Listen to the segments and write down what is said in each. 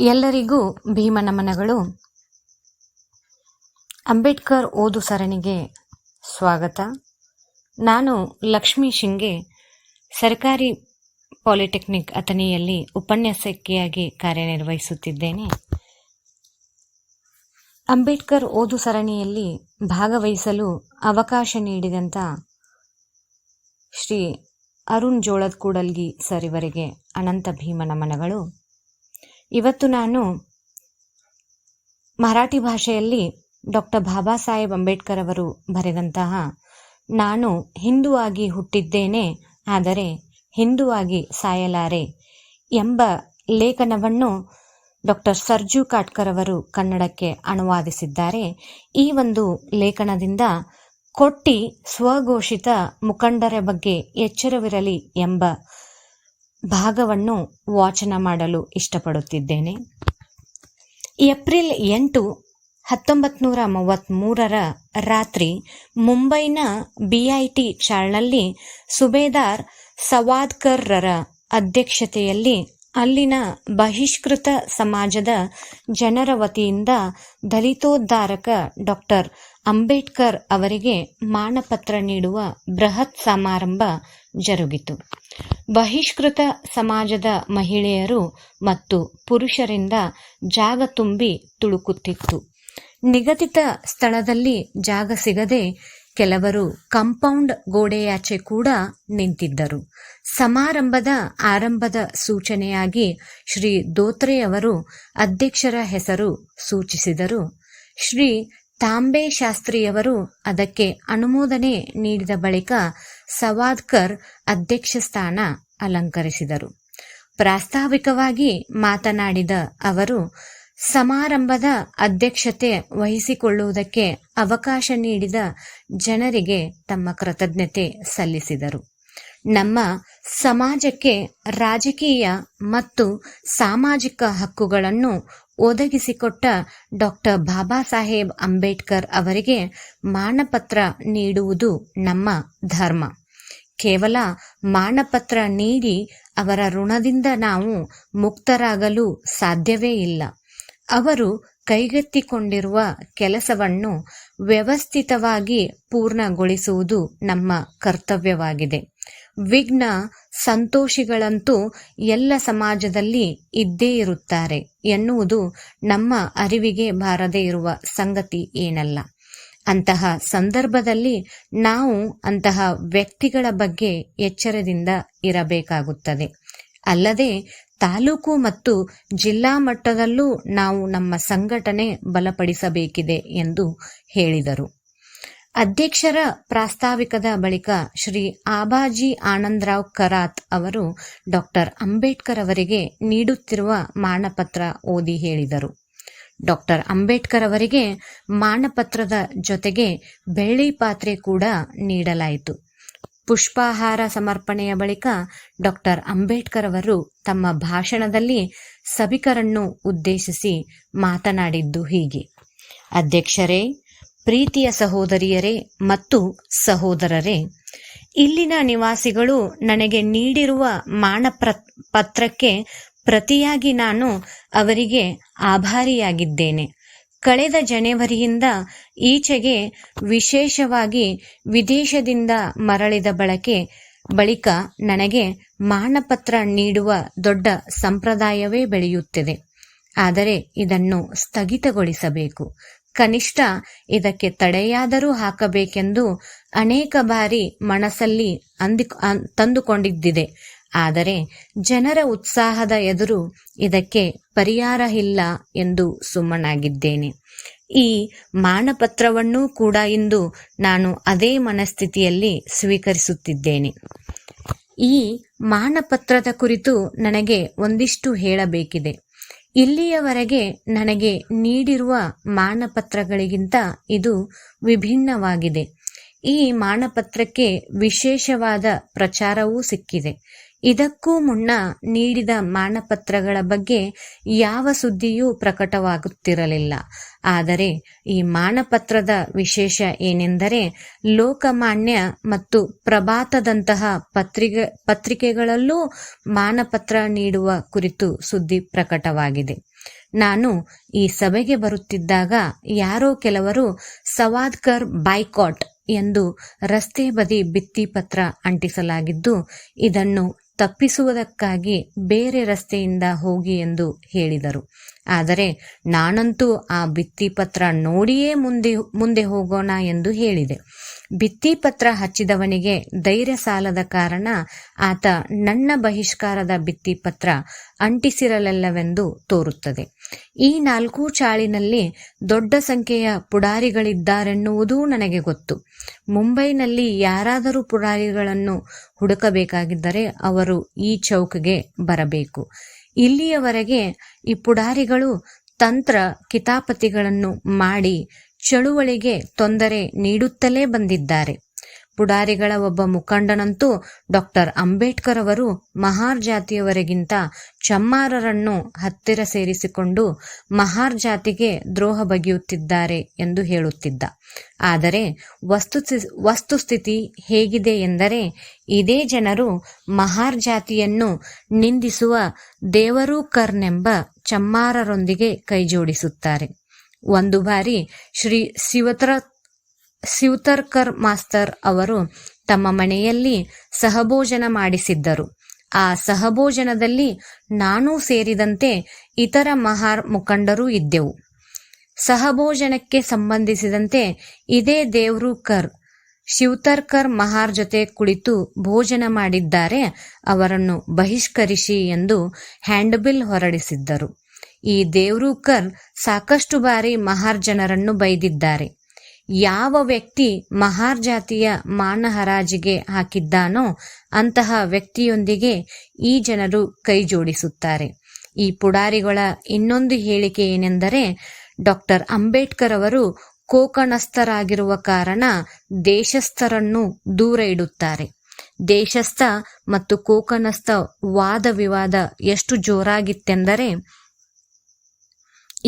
ಎಲ್ಲರಿಗೂ ಭೀಮ ನಮನಗಳು. ಅಂಬೇಡ್ಕರ್ ಓದು ಸರಣಿಗೆ ಸ್ವಾಗತ. ನಾನು ಲಕ್ಷ್ಮೀ ಶಿಂಗೆ, ಸರ್ಕಾರಿ ಪಾಲಿಟೆಕ್ನಿಕ್ ಅಥಣಿಯಲ್ಲಿ ಉಪನ್ಯಾಸಕಿಯಾಗಿ ಕಾರ್ಯನಿರ್ವಹಿಸುತ್ತಿದ್ದೇನೆ. ಅಂಬೇಡ್ಕರ್ ಓದು ಸರಣಿಯಲ್ಲಿ ಭಾಗವಹಿಸಲು ಅವಕಾಶ ನೀಡಿದಂಥ ಶ್ರೀ ಅರುಣ್ ಜೋಳದ್ ಕೂಡಲ್ಗಿ ಸರ್ ಇವರಿಗೆ ಅನಂತ ಭೀಮನಮನಗಳು ಇವತ್ತು ನಾನು ಮರಾಠಿ ಭಾಷೆಯಲ್ಲಿ ಡಾಕ್ಟರ್ ಬಾಬಾ ಸಾಹೇಬ್ ಅಂಬೇಡ್ಕರ್ ಅವರು ಬರೆದಂತಹ ನಾನು ಹಿಂದೂ ಆಗಿ ಹುಟ್ಟಿದ್ದೇನೆ, ಆದರೆ ಹಿಂದುವಾಗಿ ಸಾಯಲಾರೆ ಎಂಬ ಲೇಖನವನ್ನು ಡಾಕ್ಟರ್ ಸರ್ಜು ಕಾಟ್ಕರ್ ಅವರು ಕನ್ನಡಕ್ಕೆ ಅನುವಾದಿಸಿದ್ದಾರೆ. ಈ ಒಂದು ಲೇಖನದಿಂದ ಕೊಟ್ಟಿ ಸ್ವಘೋಷಿತ ಮುಖಂಡರ ಬಗ್ಗೆ ಎಚ್ಚರವಿರಲಿ ಎಂಬ ಭಾಗವನ್ನು ವಾಚನ ಮಾಡಲು ಇಷ್ಟಪಡುತ್ತಿದ್ದೇನೆ. ಏಪ್ರಿಲ್ ಎಂಟು ಹತ್ತೊಂಬತ್ತು ನೂರ ರಾತ್ರಿ ಮುಂಬೈನ ಬಿಐಟಿ ಚಾಳ್ನಲ್ಲಿ ಸುಬೇದಾರ್ ಸವಾದ್ಕರ್ರರ ಅಧ್ಯಕ್ಷತೆಯಲ್ಲಿ ಅಲ್ಲಿನ ಬಹಿಷ್ಕೃತ ಸಮಾಜದ ಜನರ ವತಿಯಿಂದ ದಲಿತೋದ್ಧಾರಕ ಡಾಕ್ಟರ್ ಅಂಬೇಡ್ಕರ್ ಅವರಿಗೆ ಮಾನಪತ್ರ ನೀಡುವ ಬೃಹತ್ ಸಮಾರಂಭ ಜರುಗಿತು. ಬಹಿಷ್ಕೃತ ಸಮಾಜದ ಮಹಿಳೆಯರು ಮತ್ತು ಪುರುಷರಿಂದ ಜಾಗ ತುಂಬಿ ತುಳುಕುತ್ತಿತ್ತು. ನಿಗದಿತ ಸ್ಥಳದಲ್ಲಿ ಜಾಗ ಸಿಗದೆ ಕೆಲವರು ಕಂಪೌಂಡ್ ಗೋಡೆಯಾಚೆ ಕೂಡ ನಿಂತಿದ್ದರು. ಸಮಾರಂಭದ ಆರಂಭದ ಸೂಚನೆಯಾಗಿ ಶ್ರೀ ದೋತ್ರೆಯವರು ಅಧ್ಯಕ್ಷರ ಹೆಸರು ಸೂಚಿಸಿದರು. ಶ್ರೀ ತಾಂಬೆ ಶಾಸ್ತ್ರಿಯವರು ಅದಕ್ಕೆ ಅನುಮೋದನೆ ನೀಡಿದ ಬಳಿಕ ಸವಾದ್ಕರ್ ಅಧ್ಯಕ್ಷ ಸ್ಥಾನ ಅಲಂಕರಿಸಿದರು. ಪ್ರಾಸ್ತಾವಿಕವಾಗಿ ಮಾತನಾಡಿದ ಅವರು, ಸಮಾರಂಭದ ಅಧ್ಯಕ್ಷತೆ ವಹಿಸಿಕೊಳ್ಳುವುದಕ್ಕೆ ಅವಕಾಶ ನೀಡಿದ ಜನರಿಗೆ ತಮ್ಮ ಕೃತಜ್ಞತೆ ಸಲ್ಲಿಸಿದರು. ನಮ್ಮ ಸಮಾಜಕ್ಕೆ ರಾಜಕೀಯ ಮತ್ತು ಸಾಮಾಜಿಕ ಹಕ್ಕುಗಳನ್ನು ಒದಗಿಸಿಕೊಟ್ಟ ಡಾಕ್ಟರ್ ಬಾಬಾ ಸಾಹೇಬ್ ಅಂಬೇಡ್ಕರ್ ಅವರಿಗೆ ಮಾನಪತ್ರ ನೀಡುವುದು ನಮ್ಮ ಧರ್ಮ. ಕೇವಲ ಮಾನಪತ್ರ ನೀಡಿ ಅವರ ಋಣದಿಂದ ನಾವು ಮುಕ್ತರಾಗಲು ಸಾಧ್ಯವೇ ಇಲ್ಲ. ಅವರು ಕೈಗೆತ್ತಿಕೊಂಡಿರುವ ಕೆಲಸವನ್ನು ವ್ಯವಸ್ಥಿತವಾಗಿ ಪೂರ್ಣಗೊಳಿಸುವುದು ನಮ್ಮ ಕರ್ತವ್ಯವಾಗಿದೆ. ವಿಘ್ನ ಸಂತೋಷಿಗಳಂತೂ ಎಲ್ಲ ಸಮಾಜದಲ್ಲಿ ಇದ್ದೇ ಇರುತ್ತಾರೆ ಎನ್ನುವುದು ನಮ್ಮ ಅರಿವಿಗೆ ಬಾರದೇ ಇರುವ ಸಂಗತಿ ಏನಲ್ಲ. ಅಂತಹ ಸಂದರ್ಭದಲ್ಲಿ ನಾವು ಅಂತಹ ವ್ಯಕ್ತಿಗಳ ಬಗ್ಗೆ ಎಚ್ಚರದಿಂದ ಇರಬೇಕಾಗುತ್ತದೆ. ಅಲ್ಲದೆ ತಾಲೂಕು ಮತ್ತು ಜಿಲ್ಲಾ ಮಟ್ಟದಲ್ಲೂ ನಾವು ನಮ್ಮ ಸಂಘಟನೆ ಬಲಪಡಿಸಬೇಕಿದೆ ಎಂದು ಹೇಳಿದರು. ಅಧ್ಯಕ್ಷರ ಪ್ರಾಸ್ತಾವಿಕದ ಬಳಿಕ ಶ್ರೀ ಆಬಾಜಿ ಆನಂದರಾವ್ ಕರಾತ್ ಅವರು ಡಾಕ್ಟರ್ ಅಂಬೇಡ್ಕರ್ ಅವರಿಗೆ ನೀಡುತ್ತಿರುವ ಮಾನಪತ್ರ ಓದಿ ಹೇಳಿದರು. ಡಾಕ್ಟರ್ ಅಂಬೇಡ್ಕರ್ ಅವರಿಗೆ ಮಾನಪತ್ರದ ಜೊತೆಗೆ ಬೆಳ್ಳಿ ಪಾತ್ರೆ ಕೂಡ ನೀಡಲಾಯಿತು. ಪುಷ್ಪಾಹಾರ ಸಮರ್ಪಣೆಯ ಬಳಿಕ ಡಾಕ್ಟರ್ ಅಂಬೇಡ್ಕರ್ ಅವರು ತಮ್ಮ ಭಾಷಣದಲ್ಲಿ ಸಭಿಕರನ್ನು ಉದ್ದೇಶಿಸಿ ಮಾತನಾಡಿದ್ದು ಹೀಗೆ. ಅಧ್ಯಕ್ಷರೇ, ಪ್ರೀತಿಯ ಸಹೋದರಿಯರೇ ಮತ್ತು ಸಹೋದರರೇ, ಇಲ್ಲಿನ ನಿವಾಸಿಗಳು ನನಗೆ ನೀಡಿರುವ ಮಾನಪ್ರ, ಪತ್ರಕ್ಕೆ ಪ್ರತಿಯಾಗಿ ನಾನು ಅವರಿಗೆ ಆಭಾರಿಯಾಗಿದ್ದೇನೆ. ಕಳೆದ ಜನವರಿಯಿಂದ ಈಚೆಗೆ ವಿಶೇಷವಾಗಿ ವಿದೇಶದಿಂದ ಮರಳಿದ ಬಳಕೆ, ಬಳಿಕ ನನಗೆ ಮಾನಪತ್ರ ನೀಡುವ ದೊಡ್ಡ ಸಂಪ್ರದಾಯವೇ ಬೆಳೆಯುತ್ತಿದೆ. ಆದರೆ ಇದನ್ನು ಸ್ಥಗಿತಗೊಳಿಸಬೇಕು. ಕನಿಷ್ಠ ಇದಕ್ಕೆ ತಡೆಯಾದರೂ ಹಾಕಬೇಕೆಂದು ಅನೇಕ ಬಾರಿ ಮನಸ್ಸಲ್ಲಿ ಅಂದಿ, ತಂದುಕೊಂಡಿದ್ದಿದೆ. ಆದರೆ ಜನರ ಉತ್ಸಾಹದ ಎದುರು ಇದಕ್ಕೆ ಪರಿಹಾರ ಇಲ್ಲ ಎಂದು ಸುಮ್ಮನಾಗಿದ್ದೇನೆ. ಈ ಮಾನಪತ್ರವನ್ನೂ ಕೂಡ ಇಂದು ನಾನು ಅದೇ ಮನಸ್ಥಿತಿಯಲ್ಲಿ ಸ್ವೀಕರಿಸುತ್ತಿದ್ದೇನೆ. ಈ ಮಾನಪತ್ರದ ಕುರಿತು ನನಗೆ ಒಂದಿಷ್ಟು ಹೇಳಬೇಕಿದೆ. ಇಲ್ಲಿಯವರೆಗೆ ನನಗೆ ನೀಡಿರುವ ಮಾನಪತ್ರಗಳಿಗಿಂತ ಇದು ವಿಭಿನ್ನವಾಗಿದೆ. ಈ ಮಾನಪತ್ರಕ್ಕೆ ವಿಶೇಷವಾದ ಪ್ರಚಾರವೂ ಸಿಕ್ಕಿದೆ. ಇದಕ್ಕೂ ಮುನ್ನ ನೀಡಿದ ಮಾನಪತ್ರಗಳ ಬಗ್ಗೆ ಯಾವ ಸುದ್ದಿಯೂ ಪ್ರಕಟವಾಗುತ್ತಿರಲಿಲ್ಲ. ಆದರೆ ಈ ಮಾನಪತ್ರದ ವಿಶೇಷ ಏನೆಂದರೆ ಲೋಕಮಾನ್ಯ ಮತ್ತು ಪ್ರಭಾತದಂತಹ ಪತ್ರಿಕೆ ಪತ್ರಿಕೆಗಳಲ್ಲೂ ಮಾನಪತ್ರ ನೀಡುವ ಕುರಿತು ಸುದ್ದಿ ಪ್ರಕಟವಾಗಿದೆ. ನಾನು ಈ ಸಭೆಗೆ ಬರುತ್ತಿದ್ದಾಗ ಯಾರೋ ಕೆಲವರು ಸವಾದ್ಕರ್ ಬೈಕಾಟ್ ಎಂದು ರಸ್ತೆ ಬದಿ ಭಿತ್ತಿಪತ್ರ ಅಂಟಿಸಲಾಗಿದ್ದು, ಇದನ್ನು ತಪ್ಪಿಸುವುದಕ್ಕಾಗಿ ಬೇರೆ ರಸ್ತೆಯಿಂದ ಹೋಗಿ ಎಂದು ಹೇಳಿದರು. ಆದರೆ ನಾನಂತೂ ಆ ಭಿತ್ತಿಪತ್ರ ನೋಡಿಯೇ ಮುಂದೆ ಮುಂದೆ ಹೋಗೋಣ ಎಂದು ಹೇಳಿದೆ. ಭಿತ್ತಿಪತ್ರ ಹಚ್ಚಿದವನಿಗೆ ಧೈರ್ಯ ಸಾಲದ ಕಾರಣ ಆತ ನನ್ನ ಬಹಿಷ್ಕಾರದ ಭಿತ್ತಿಪತ್ರ ಅಂಟಿಸಿರಲಿಲ್ಲವೆಂದು ತೋರುತ್ತದೆ. ಈ ನಾಲ್ಕು ಚಾಳಿನಲ್ಲಿ ದೊಡ್ಡ ಸಂಖ್ಯೆಯ ಪುಡಾರಿಗಳಿದ್ದಾರೆನ್ನುವುದೂ ನನಗೆ ಗೊತ್ತು. ಮುಂಬೈನಲ್ಲಿ ಯಾರಾದರೂ ಪುಡಾರಿಗಳನ್ನು ಹುಡುಕಬೇಕಾಗಿದ್ದರೆ ಅವರು ಈ ಚೌಕ್ಗೆ ಬರಬೇಕು. ಇಲ್ಲಿಯವರೆಗೆ ಈ ಪುಡಾರಿಗಳು ತಂತ್ರ ಕಿತಾಪತಿಗಳನ್ನು ಮಾಡಿ ಚಳುವಳಿಗೆ ತೊಂದರೆ ನೀಡುತ್ತಲೇ ಬಂದಿದ್ದಾರೆ. ಪುಡಾರಿಗಳ ಒಬ್ಬ ಮುಖಂಡನಂತೂ ಡಾಕ್ಟರ್ ಅಂಬೇಡ್ಕರ್ ಅವರು ಮಹಾರ್ ಜಾತಿಯವರಿಗಿಂತ ಚಮ್ಮಾರರನ್ನು ಹತ್ತಿರ ಸೇರಿಸಿಕೊಂಡು ಮಹಾರ್ ಜಾತಿಗೆ ದ್ರೋಹ ಬಗೆಯುತ್ತಿದ್ದಾರೆ ಎಂದು ಹೇಳುತ್ತಿದ್ದ. ಆದರೆ ವಸ್ತು ವಸ್ತುಸ್ಥಿತಿ ಹೇಗಿದೆ ಎಂದರೆ ಇದೇ ಜನರು ಮಹಾರ್ ಜಾತಿಯನ್ನು ನಿಂದಿಸುವ ದೇವರೂಕರ್ನೆಂಬ ಚಮ್ಮಾರರೊಂದಿಗೆ ಕೈಜೋಡಿಸುತ್ತಾರೆ. ಒಂದು ಬಾರಿ ಶ್ರೀ ಶಿವತರ ಶಿವತರ್ಕರ್ ಮಾಸ್ತರ್ ಅವರು ತಮ್ಮ ಮನೆಯಲ್ಲಿ ಸಹಭೋಜನ ಮಾಡಿಸಿದ್ದರು. ಆ ಸಹಭೋಜನದಲ್ಲಿ ನಾನೂ ಸೇರಿದಂತೆ ಇತರ ಮಹಾರ್ ಮುಖಂಡರೂ ಇದ್ದೆವು. ಸಹಭೋಜನಕ್ಕೆ ಸಂಬಂಧಿಸಿದಂತೆ ಇದೇ ದೇವ್ರೂಕರ್ ಶಿವತರ್ಕರ್ ಮಹಾರ್ ಜೊತೆ ಕುಳಿತು ಭೋಜನ ಮಾಡಿದ್ದಾರೆ, ಅವರನ್ನು ಬಹಿಷ್ಕರಿಸಿ ಎಂದು ಹ್ಯಾಂಡ್ಬಿಲ್ ಹೊರಡಿಸಿದ್ದರು. ಈ ದೇವ್ರೂಕರ್ ಸಾಕಷ್ಟು ಬಾರಿ ಮಹಾರ್ ಜನರನ್ನು ಬೈದಿದ್ದಾರೆ. ಯಾವ ವ್ಯಕ್ತಿ ಮಹಾರ್ಜಾತಿಯ ಮಾನ ಹರಾಜಿಗೆ ಹಾಕಿದ್ದಾನೋ ಅಂತಹ ವ್ಯಕ್ತಿಯೊಂದಿಗೆ ಈ ಜನರು ಕೈ ಜೋಡಿಸುತ್ತಾರೆ ಈ ಪುಡಾರಿಗಳ ಇನ್ನೊಂದು ಹೇಳಿಕೆ ಏನೆಂದರೆ, ಡಾಕ್ಟರ್ ಅಂಬೇಡ್ಕರ್ ಅವರು ಕೋಕಣಸ್ಥರಾಗಿರುವ ಕಾರಣ ದೇಶಸ್ಥರನ್ನು ದೂರ ಇಡುತ್ತಾರೆ. ದೇಶಸ್ಥ ಮತ್ತು ಕೋಕಣಸ್ಥ ವಾದ ವಿವಾದ ಎಷ್ಟು ಜೋರಾಗಿತ್ತೆಂದರೆ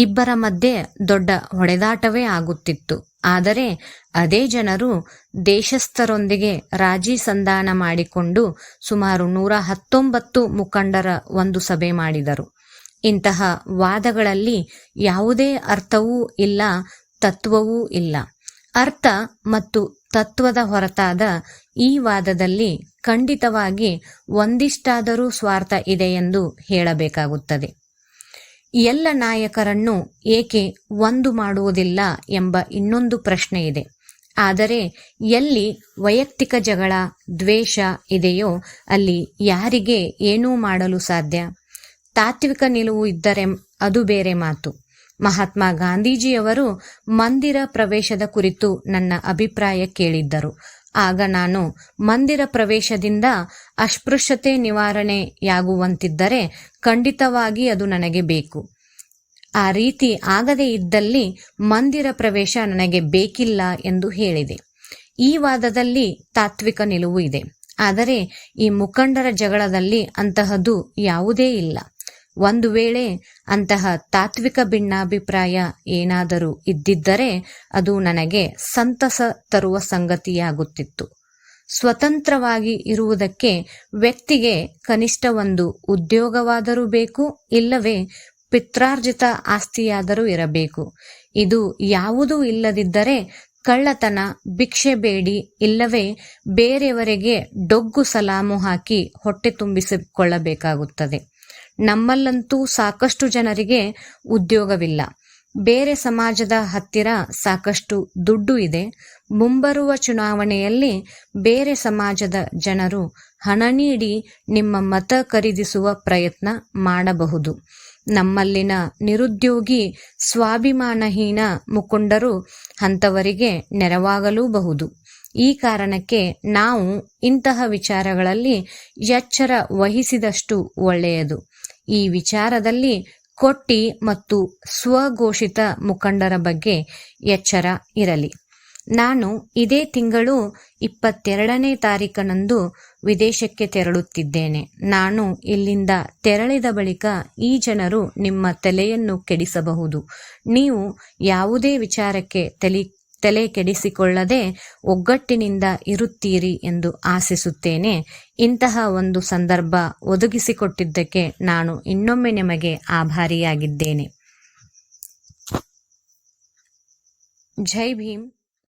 ಇಬ್ಬರ ಮಧ್ಯೆ ದೊಡ್ಡ ಹೊಡೆದಾಟವೇ ಆಗುತ್ತಿತ್ತು. ಆದರೆ ಅದೇ ಜನರು ದೇಶಸ್ಥರೊಂದಿಗೆ ರಾಜಿ ಸಂಧಾನ ಮಾಡಿಕೊಂಡು ಸುಮಾರು ನೂರ ಹತ್ತೊಂಬತ್ತು ಮುಖಂಡರ ಒಂದು ಸಭೆ ಮಾಡಿದರು. ಇಂತಹ ವಾದಗಳಲ್ಲಿ ಯಾವುದೇ ಅರ್ಥವೂ ಇಲ್ಲ, ತತ್ವವೂ ಇಲ್ಲ. ಅರ್ಥ ಮತ್ತು ತತ್ವದ ಹೊರತಾದ ಈ ವಾದದಲ್ಲಿ ಖಂಡಿತವಾಗಿ ಒಂದಿಷ್ಟಾದರೂ ಸ್ವಾರ್ಥ ಇದೆ ಎಂದು ಹೇಳಬೇಕಾಗುತ್ತದೆ. ಎಲ್ಲ ನಾಯಕರನ್ನು ಏಕೆ ಒಂದು ಮಾಡುವುದಿಲ್ಲ ಎಂಬ ಇನ್ನೊಂದು ಪ್ರಶ್ನೆ ಇದೆ. ಆದರೆ ಎಲ್ಲಿ ವೈಯಕ್ತಿಕ ಜಗಳ, ದ್ವೇಷ ಇದೆಯೋ ಅಲ್ಲಿ ಯಾರಿಗೆ ಏನೂ ಮಾಡಲು ಸಾಧ್ಯ? ತಾತ್ವಿಕ ನಿಲುವು ಇದ್ದರೆ ಅದು ಬೇರೆ ಮಾತು. ಮಹಾತ್ಮ ಗಾಂಧೀಜಿಯವರು ಮಂದಿರ ಪ್ರವೇಶದ ಕುರಿತು ನನ್ನ ಅಭಿಪ್ರಾಯ ಕೇಳಿದ್ದರು. ಆಗ ನಾನು ಮಂದಿರ ಪ್ರವೇಶದಿಂದ ಅಸ್ಪೃಶ್ಯತೆ ನಿವಾರಣೆಯಾಗುವಂತಿದ್ದರೆ ಖಂಡಿತವಾಗಿ ಅದು ನನಗೆ ಬೇಕು. ಆ ರೀತಿ ಆಗದೇ ಇದ್ದಲ್ಲಿ ಮಂದಿರ ಪ್ರವೇಶ ನನಗೆ ಬೇಕಿಲ್ಲ ಎಂದು ಹೇಳಿದೆ. ಈ ವಾದದಲ್ಲಿ ತಾತ್ವಿಕ ನಿಲುವು ಇದೆ. ಆದರೆ ಈ ಮುಖಂಡರ ಜಗಳದಲ್ಲಿ ಅಂತಹದ್ದು ಯಾವುದೇ ಇಲ್ಲ. ಒಂದು ವೇಳೆ ಅಂತಹ ತಾತ್ವಿಕ ಭಿನ್ನಾಭಿಪ್ರಾಯ ಏನಾದರೂ ಇದ್ದಿದ್ದರೆ ಅದು ನನಗೆ ಸಂತಸ ತರುವ ಸಂಗತಿಯಾಗುತ್ತಿತ್ತು. ಸ್ವತಂತ್ರವಾಗಿ ಇರುವುದಕ್ಕೆ ವ್ಯಕ್ತಿಗೆ ಕನಿಷ್ಠ ಒಂದು ಉದ್ಯೋಗವಾದರೂ ಬೇಕು, ಇಲ್ಲವೇ ಪಿತ್ರಾರ್ಜಿತ ಆಸ್ತಿಯಾದರೂ ಇರಬೇಕು. ಇದು ಯಾವುದೂ ಇಲ್ಲದಿದ್ದರೆ ಕಳ್ಳತನ, ಭಿಕ್ಷೆ ಬೇಡಿ, ಇಲ್ಲವೇ ಬೇರೆಯವರಿಗೆ ಡೊಗ್ಗು ಸಲಾಮು ಹಾಕಿ ಹೊಟ್ಟೆ ತುಂಬಿಸಿಕೊಳ್ಳಬೇಕಾಗುತ್ತದೆ. ನಮ್ಮಲ್ಲಂತೂ ಸಾಕಷ್ಟು ಜನರಿಗೆ ಉದ್ಯೋಗವಿಲ್ಲ. ಬೇರೆ ಸಮಾಜದ ಹತ್ತಿರ ಸಾಕಷ್ಟು ದುಡ್ಡು ಇದೆ. ಮುಂಬರುವ ಚುನಾವಣೆಯಲ್ಲಿ ಬೇರೆ ಸಮಾಜದ ಜನರು ಹಣ ನೀಡಿ ನಿಮ್ಮ ಮತ ಖರೀದಿಸುವ ಪ್ರಯತ್ನ ಮಾಡಬಹುದು. ನಮ್ಮಲ್ಲಿನ ನಿರುದ್ಯೋಗಿ, ಸ್ವಾಭಿಮಾನಹೀನ ಮುಖಂಡರು ಅಂಥವರಿಗೆ ನೆರವಾಗಲೂಬಹುದು. ಈ ಕಾರಣಕ್ಕೆ ನಾವು ಇಂತಹ ವಿಚಾರಗಳಲ್ಲಿ ಎಚ್ಚರ ವಹಿಸಿದಷ್ಟು ಒಳ್ಳೆಯದು. ಈ ವಿಚಾರದಲ್ಲಿ ಕೊಟ್ಟಿ ಮತ್ತು ಸ್ವಘೋಷಿತ ಮುಖಂಡರ ಬಗ್ಗೆ ಎಚ್ಚರ ಇರಲಿ. ನಾನು ಇದೇ ತಿಂಗಳು ಇಪ್ಪತ್ತೆರಡನೇ ತಾರೀಕನಂದು ವಿದೇಶಕ್ಕೆ ತೆರಳುತ್ತಿದ್ದೇನೆ. ನಾನು ಇಲ್ಲಿಂದ ತೆರಳಿದ ಬಳಿಕ ಈ ಜನರು ನಿಮ್ಮ ತಲೆಯನ್ನು ಕೆಡಿಸಬಹುದು. ನೀವು ಯಾವುದೇ ವಿಚಾರಕ್ಕೆ ತಲೆ ತಲೆ ಕೆಡಿಸಿಕೊಳ್ಳದೆ ಒಗ್ಗಟ್ಟಿನಿಂದ ಇರುತ್ತೀರಿ ಎಂದು ಆಶಿಸುತ್ತೇನೆ. ಇಂತಹ ಒಂದು ಸಂದರ್ಭ ಒದಗಿಸಿಕೊಟ್ಟಿದ್ದಕ್ಕೆ ನಾನು ಇನ್ನೊಮ್ಮೆ ನಿಮಗೆ ಆಭಾರಿಯಾಗಿದ್ದೇನೆ. ಜೈ ಭೀಮ್.